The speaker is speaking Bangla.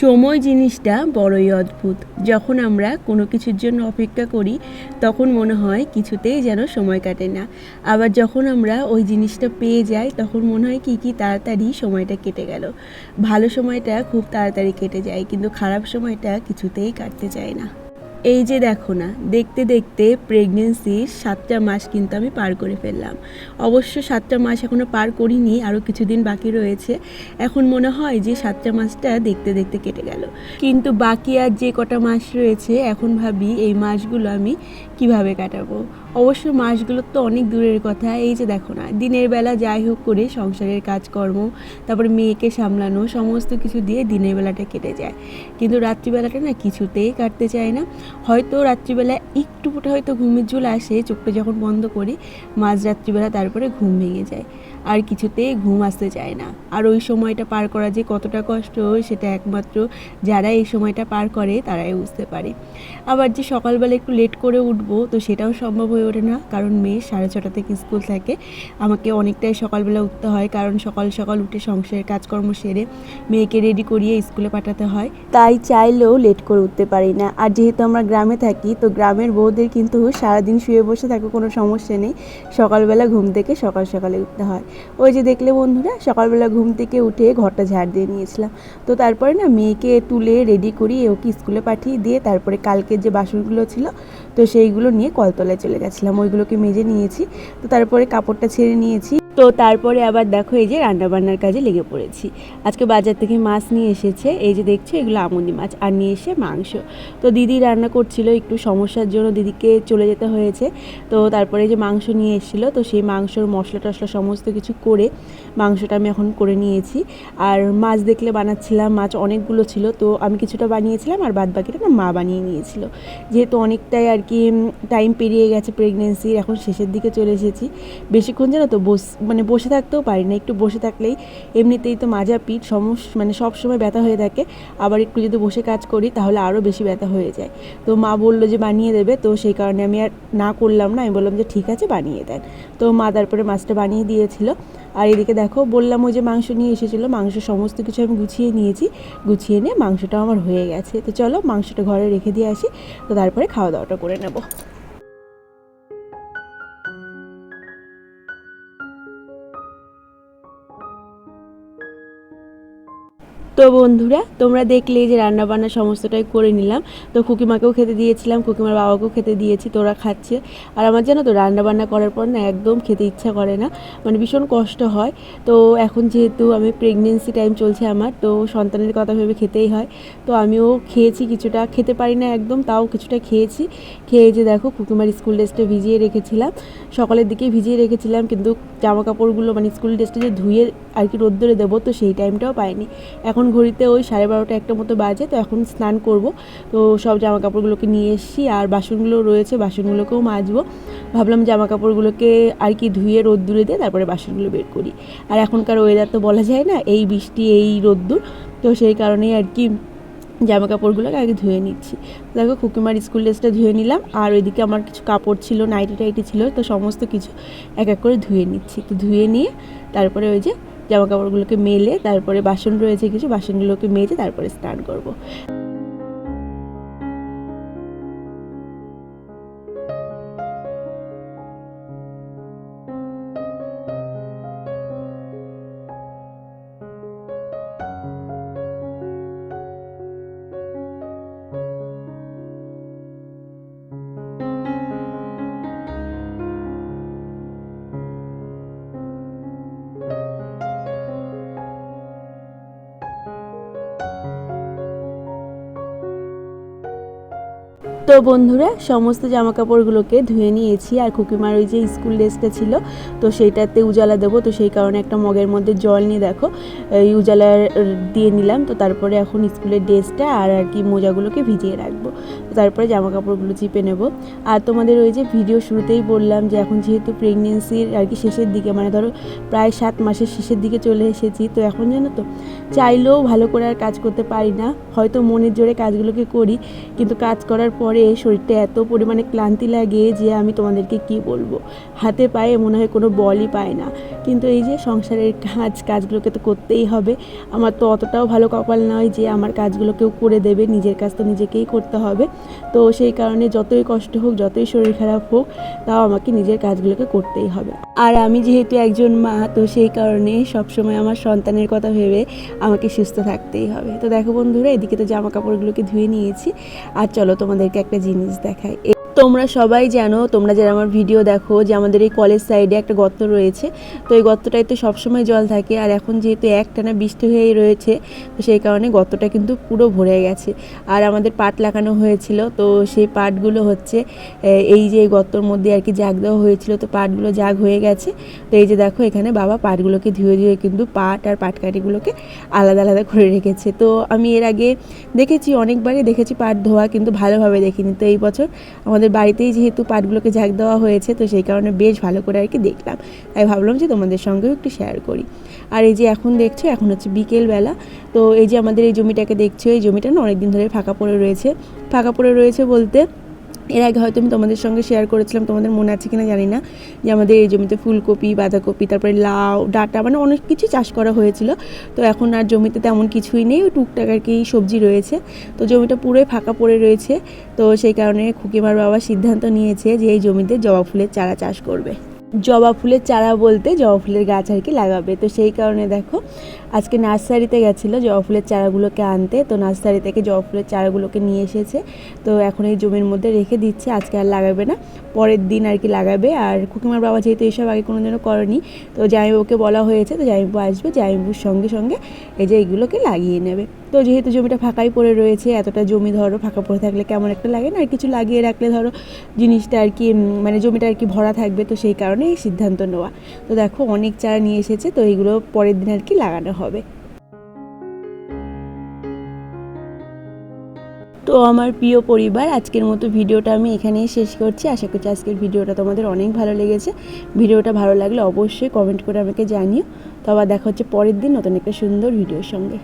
সময় জিনিসটা বড়ই অদ্ভুত। যখন আমরা কোনো কিছুর জন্য অপেক্ষা করি, তখন মনে হয় কিছুতেই যেন সময় কাটে না। আবার যখন আমরা ওই জিনিসটা পেয়ে যাই, তখন মনে হয় কি কি তাড়াতাড়ি সময়টা কেটে গেল। ভালো সময়টা খুব তাড়াতাড়ি কেটে যায়, কিন্তু খারাপ সময়টা কিছুতেই কাটতে চায় না। এই যে দেখো না, দেখতে দেখতে প্রেগনেন্সির সাতটা মাস কিন্তু আমি পার করে ফেললাম। অবশ্য সাতটা মাস এখনও পার করিনি আরও কিছুদিন বাকি রয়েছে। এখন মনে হয় যে সাতটা মাসটা দেখতে দেখতে কেটে গেল। কিন্তু বাকি আর যে কটা মাস রয়েছে, এখন ভাবি এই মাসগুলো আমি কীভাবে কাটাবো? অবশ্য মাসগুলো তো অনেক দূরের কথা। এই যে দেখো না, দিনের বেলা যাই হোক করে সংসারের কাজকর্ম, তারপরে মেয়েকে সামলানো, সমস্ত কিছু দিয়ে দিনের বেলাটা কেটে যায়। কিন্তু রাত্রিবেলাটা না কিছুতেই কাটতে চায় না। হয়তো রাত্রিবেলা একটু ফোটা হয়তো ঘুমের ঝোল আসে, চোখটা যখন বন্ধ করি, মাঝ রাত্রিবেলা তারপরে ঘুম ভেঙে যায়। আর কিছুতেই ঘুম আসতে চায় না। আর ওই সময়টা পার করা যে কতটা কষ্ট, সেটা একমাত্র যারা এই সময়টা পার করে, তারাই বুঝতে পারে। আবার যে সকালবেলা একটু লেট করে উঠবো, তো সেটাও সম্ভব হয়ে ওঠে না। কারণ মেয়ে সাড়ে ছটা থেকে স্কুল থাকে। আমাকে অনেকটাই সকালবেলা উঠতে হয়। কারণ সকাল সকাল উঠে সংসারের কাজকর্ম সেরে মেয়েকে রেডি করিয়ে স্কুলে পাঠাতে হয়। তাই চাইলেও লেট করে উঠতে পারি না। আর যেহেতু আমরা গ্রামে থাকি, তো গ্রামের বউদের কিন্তু সারাদিন শুয়ে বসে থাকে কোনো সমস্যা নেই। সকালবেলা ঘুম থেকে সকাল সকালে উঠতে হয়। ওই যে দেখলে বন্ধুরা, সকালবেলা ঘুম থেকে উঠে ঘরটা ঝাড় দিয়ে নিয়েছিলাম। তো তারপরে না, মেয়েকে তুলে রেডি করিয়ে ওকে স্কুলে পাঠিয়ে দিয়ে তারপরে কালকের যে বাসনগুলো ছিল, তো সেইগুলো নিয়ে কলতলায় চলে গেছিলাম ওইগুলোকে মেজে নিয়েছি। তো তারপরে কাপড়টা ছেড়ে নিয়েছি। তো তারপরে আবার দেখো এই যে রান্নাবান্নার কাজে লেগে পড়েছি। আজকে বাজার থেকে মাছ নিয়ে এসেছে, এই যে দেখছ এগুলো আমন্দি মাছ আর নিয়ে এসে মাংস। তো দিদি রান্না করছিল, একটু সমস্যার জন্য দিদিকে চলে যেতে হয়েছে। তো তারপরে যে মাংস নিয়ে এসেছিল, তো সেই মাংসর মশলা টশলা সমস্ত কিছু করে মাংসটা আমি এখন করে নিয়েছি। আর মাছ দেখলে বানাচ্ছিলাম, মাছ অনেকগুলো ছিল, তো আমি কিছুটা বানিয়েছিলাম আর বাদ বাকিটা না মা বানিয়ে নিয়েছিল। যেহেতু অনেকটাই আর কি টাইম পেরিয়ে গেছে প্রেগনেন্সির এখন শেষের দিকে চলে এসেছি। বেশিক্ষণ জানো তো বস মানে বসে থাকতেও পারি না, একটু বসে থাকলেই এমনিতেই তো মাজা পিঠ সমস মানে সব সময় ব্যথা হয়ে থাকে, আবার একটু যদি বসে কাজ করি তাহলে আরও বেশি ব্যথা হয়ে যায়। তো মা বলল যে বানিয়ে দেবে, তো সেই কারণে আমি আর না করলাম না, আমি বললাম যে ঠিক আছে বানিয়ে দেন। তো মা তারপরে মাছটা বানিয়ে দিয়েছিল। আর এদিকে দেখো বললাম ওই যে মাংস নিয়ে এসেছিল মাংস সমস্ত কিছু আমি গুছিয়ে নিয়েছি, গুছিয়ে নিয়ে মাংসটাও আমার হয়ে গেছে। তো চলো মাংসটা ঘরে রেখে দিয়ে আসি, তো তারপরে খাওয়া দাওয়াটা করে নেব। তো বন্ধুরা, তোমরা দেখলে যে রান্না বান্না সমস্তটাই করে নিলাম। তো খুকিমাকেও খেতে দিয়েছিলাম, খুকিমার বাবাকেও খেতে দিয়েছি তোরা খাচ্ছে। আর আমার জানো তো রান্না বান্না করার পর না একদম খেতে ইচ্ছা করে না মানে ভীষণ কষ্ট হয়। তো এখন যেহেতু আমি প্রেগনেন্সি টাইম চলছে আমার, তো সন্তানের কথা ভেবে খেতেই হয়। তো আমিও খেয়েছি কিছুটা, খেতে পারি না একদম, তাও কিছুটা খেয়েছি। খেয়ে যে দেখো, খুকিমার স্কুল ড্রেসটা ভিজিয়ে রেখেছিলাম। সকালের দিকে ভিজিয়ে রেখেছিলাম, কিন্তু জামা কাপড়গুলো মানে স্কুল ড্রেসটা যে ধুয়ে আর কি রোদ্দুরে দেবো, তো সেই টাইমটাও পাইনি। এখন ঘড়িতে ওই সাড়ে বারোটা একটা মতো বাজে, তো এখন স্নান করব। তো সব জামা কাপড়গুলোকে নিয়ে এসছি, আর বাসনগুলো রয়েছে, বাসনগুলোকেও মাজবো। ভাবলাম জামা কাপড়গুলোকে আর কি ধুয়ে রোদ্দুরে দিয়ে তারপরে বাসনগুলো বের করি। আর এখনকার ওয়েদার তো বলা যায় না, এই বৃষ্টি, এই রোদ্দুর। তো সেই কারণেই আর কি জামা কাপড়গুলোকে আগে ধুয়ে নিচ্ছি। দেখো, খুকিমার স্কুল ড্রেসটা ধুয়ে নিলাম, আর ওইদিকে আমার কিছু কাপড় ছিল, নাইটি টাইটি ছিল, তো সমস্ত কিছু এক এক করে ধুয়ে নিচ্ছি। তো ধুয়ে নিয়ে তারপরে ওই যে জামা কাপড়গুলোকে মেলে তারপরে বাসন রয়েছে কিছু বাসনগুলোকে মেজে তারপরে স্নান করব। তো বন্ধুরা, সমস্ত জামা কাপড়গুলোকে ধুয়ে নিয়েছি আর খুকিমার ওই যে স্কুল ড্রেসটা ছিল, তো সেইটাতে উজালা দেবো। তো সেই কারণে একটা মগের মধ্যে জল নিয়ে দেখো, এই উজালা দিয়ে নিলাম। তো তারপরে এখন স্কুলের ড্রেসটা আর আর কি মোজাগুলোকে ভিজিয়ে রাখব। তারপরে জামা কাপড়গুলো চিপে নেব। আর তোমাদের ওই যে ভিডিও শুরুতেই বললাম যে এখন যেহেতু প্রেগনেন্সির আর কি শেষের দিকে মানে ধরো প্রায় সাত মাসের শেষের দিকে চলে এসেছি, তো এখন জানো তো, চাইলেও ভালো করে আর কাজ করতে পারি না। হয়তো মনের জোরে কাজগুলোকে করি, কিন্তু কাজ করার পরে শরীরটা এত পরিমাণে ক্লান্তি লাগে যে আমি তোমাদেরকে কি বলব? হাতে পায়ে মনে হয় কোনো বলই পায় না। কিন্তু এই যে সংসারের কাজ, কাজগুলোকে তো করতেই হবে। আমার তো অতটাও ভালো কপাল নয় যে আমার কাজগুলো কেউ করে দেবে, নিজের কাজ তো নিজেকেই করতে হবে। তো সেই কারণে যতই কষ্ট হোক, যতই শরীর খারাপ হোক, তাও আমাকে নিজের কাজগুলোকে করতেই হবে। আর আমি যেহেতু একজন মা, তো সেই কারণে সবসময় আমার সন্তানের কথা ভেবে আমাকে সুস্থ থাকতেই হবে। তো দেখো বন্ধুরা, এদিকে তো জামা কাপড়গুলোকে ধুয়ে নিয়েছি। আর চলো তোমাদেরকে একটা জিনিস দেখাই। তোমরা সবাই জানো, তোমরা যারা আমার ভিডিও দেখো যে আমাদের এই কলেজ সাইডে একটা গর্ত রয়েছে। তো এই গর্তটায় তো সবসময় জল থাকে আর এখন যেহেতু একটানা বৃষ্টি হয়েই রয়েছে, তো সেই কারণে গর্তটা কিন্তু পুরো ভরে গেছে। আর আমাদের পাট লাগানো হয়েছিল, তো সেই পাটগুলো হচ্ছে এই যে গর্তর মধ্যে আর কি জাগ দেওয়া হয়েছিল, তো পাটগুলো জাগ হয়ে গেছে। তো এই যে দেখো এখানে বাবা পাটগুলোকে ধুয়ে ধুয়ে কিন্তু পাট আর পাটকাঠিগুলোকে আলাদা আলাদা করে রেখেছে। তো আমি এর আগে দেখেছি, অনেকবারই দেখেছি পাট ধোয়া, কিন্তু ভালোভাবে দেখিনি। তো এই বছর আমাদের বাড়িতেই যেহেতু পাটগুলোকে ঝাঁক দেওয়া হয়েছে, তো সেই কারণে বেশ ভালো করে আর কি দেখলাম। তাই ভাবলাম যে তোমাদের সঙ্গেও একটু শেয়ার করি। আর এই যে এখন দেখছ, এখন হচ্ছে বিকেলবেলা। তো এই যে আমাদের এই জমিটাকে দেখছ, এই জমিটা না অনেকদিন ধরে ফাঁকা পড়ে রয়েছে। ফাঁকা পড়ে রয়েছে বলতে এর আগে হয়তো আমি তোমাদের সঙ্গে শেয়ার করেছিলাম, তোমাদের মনে আছে কিনা জানি না, যে আমাদের এই জমিতে ফুলকপি, বাঁধাকপি, তারপরে লাউ, ডাটা মানে অনেক কিছু চাষ করা হয়েছিল। তো এখন আর জমিতে তেমন কিছুই নেই, ওই টুকটাক আর কি সবজি রয়েছে। তো জমিটা পুরোই ফাঁকা পড়ে রয়েছে। তো সেই কারণে খুকিমার বাবা সিদ্ধান্ত নিয়েছে যে এই জমিতে জবা ফুলের চারা চাষ করবে। জবা ফুলের চারা বলতে জবা ফুলের গাছ আর কি লাগাবে। তো সেই কারণে দেখো, আজকে নার্সারিতে গেছিল জবা ফুলের চারাগুলোকে আনতে। তো নার্সারি থেকে জবা ফুলের চারাগুলোকে নিয়ে এসেছে। তো এখন এই জমির মধ্যে রেখে দিচ্ছে, আজকে আর লাগাবে না। পরের দিন আর কি লাগাবে। আর খুকিমার বাবা যেহেতু এসব আগে কোনো দিনও করেনি, তো জামাইবাবুকে বলা হয়েছে, তো জামাইবাবু আসবে, জামাইবাবুর সঙ্গে সঙ্গে এই যে এইগুলোকে লাগিয়ে নেবে। তো যেহেতু জমিটা ফাঁকাই পড়ে রয়েছে, এতটা জমি ধরো ফাঁকা পড়ে থাকলে কেমন একটা লাগে না? আর কিছু লাগিয়ে রাখলে ধরো জিনিসটা আর কি মানে জমিটা আর কি ভরা থাকবে, তো সেই কারণে এই সিদ্ধান্ত নেওয়া। তো দেখো অনেক চারা নিয়ে এসেছে, তো এইগুলো পরের দিন আর কি লাগানো হবে। তো আমার প্রিয় পরিবার, আজকের মতো ভিডিওটা আমি এখানেই শেষ করছি। আশা করছি আজকের ভিডিওটা তোমাদের অনেক ভালো লেগেছে। ভিডিওটা ভালো লাগলে অবশ্যই কমেন্ট করে আমাকে জানিও। তো আবার দেখা হচ্ছে পরের দিন নতুন একটা সুন্দর ভিডিওর সঙ্গে।